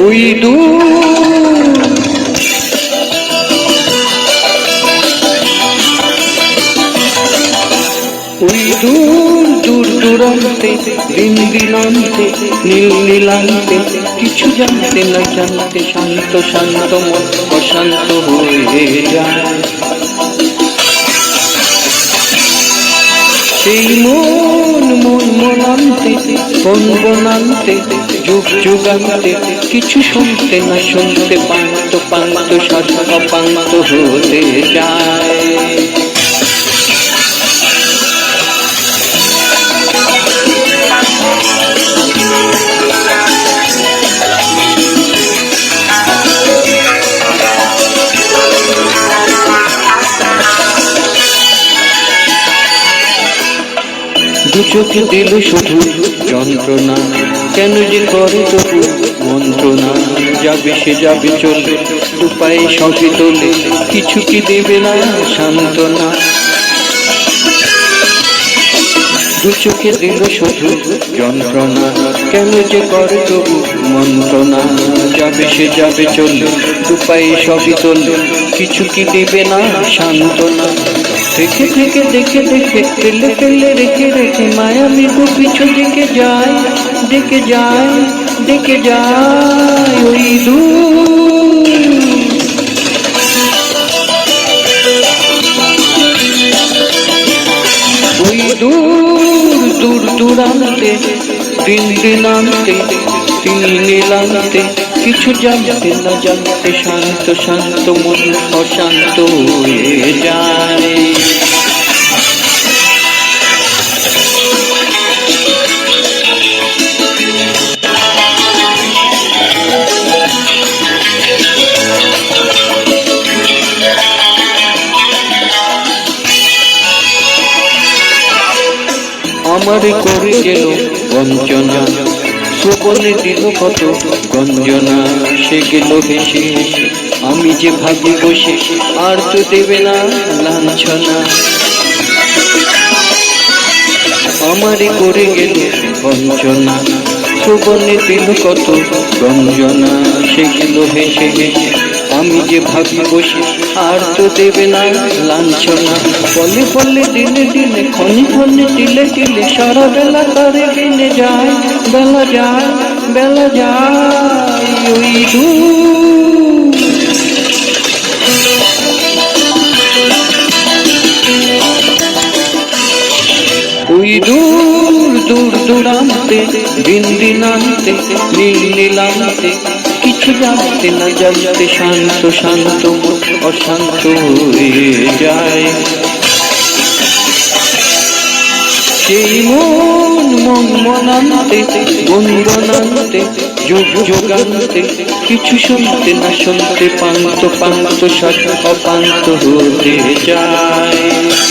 ওই দূর দূর দূর দূরান্তে দিন দিনান্তে নীল নীলান্তে কিছু জানতে না জানতে শান্ত শান্ত মন, অশান্ত হয়ে যায়। সেই মন মন মনান্তে বন বনান্তে যুগ যুগান্তে কিছু শুনতে না শুনতে পান্ত পান্ত সাধ অপান্ত হতে যায়। দু চোখে দিল শুধু যন্ত্রণা কেন যে করে তবু মন্ত্রণা যাবে সে, যাবে চলে দু পায়ে সবই তোলে, কিছু কি দেবে না, সান্ত্বনা। দু চোখে দিল শুধু যন্ত্রণা, কেন যে করে তবু মন্ত্রণা। যাবে সে, যাবে চলে দু পায়ে সবই তোলে, কিছু কি দেবে না, সান্ত্বনা। থেকে থেকে দেখে দেখে, ফেলে ফেলে, রেখে রেখে মায়া মৃদু পিছু দিকে যায়। ডেকে যায় ডেকে যায় ওই দূর ওই দূর দূর দূরান্তে দিন দিনান্তে তিন নীলান্তে কিছু জানতে না জানতে শান্ত শান্ত মন অশান্ত হয়ে আমারে করে গেল বঞ্চনা। সুবলে দিল কত গঞ্জনা সে গেল হেসে আমি যে ভাবি বসে, আর তো দেবে না লাঞ্ছনা। আমারে করে গেল বঞ্চনা সুবনে দিল কত গঞ্জনা সে গেল হেসে আমি যে ভাবি বসে আর তো দেবে না লাঞ্ছনা। বলে বলে দিলে দিলে ক্ষণে ক্ষণে দিলে দিলে সারা বেলা তারে দিনে যায়, বেলা যায় বেলা যায় ওই দূর। দূর দূর দূরান্তে, দিন দিনান্তে নীল নীলান্তে কিছু জানতে না জানতে শান্ত শান্ত অশান্ত হয়ে যায়। সেই মন মন মনান্তে বন বনান্তে যুগ যুগান্তে কিছু শুনতে না শুনতে পান্ত পান্ত সাথ অপান্ত হতে যায়।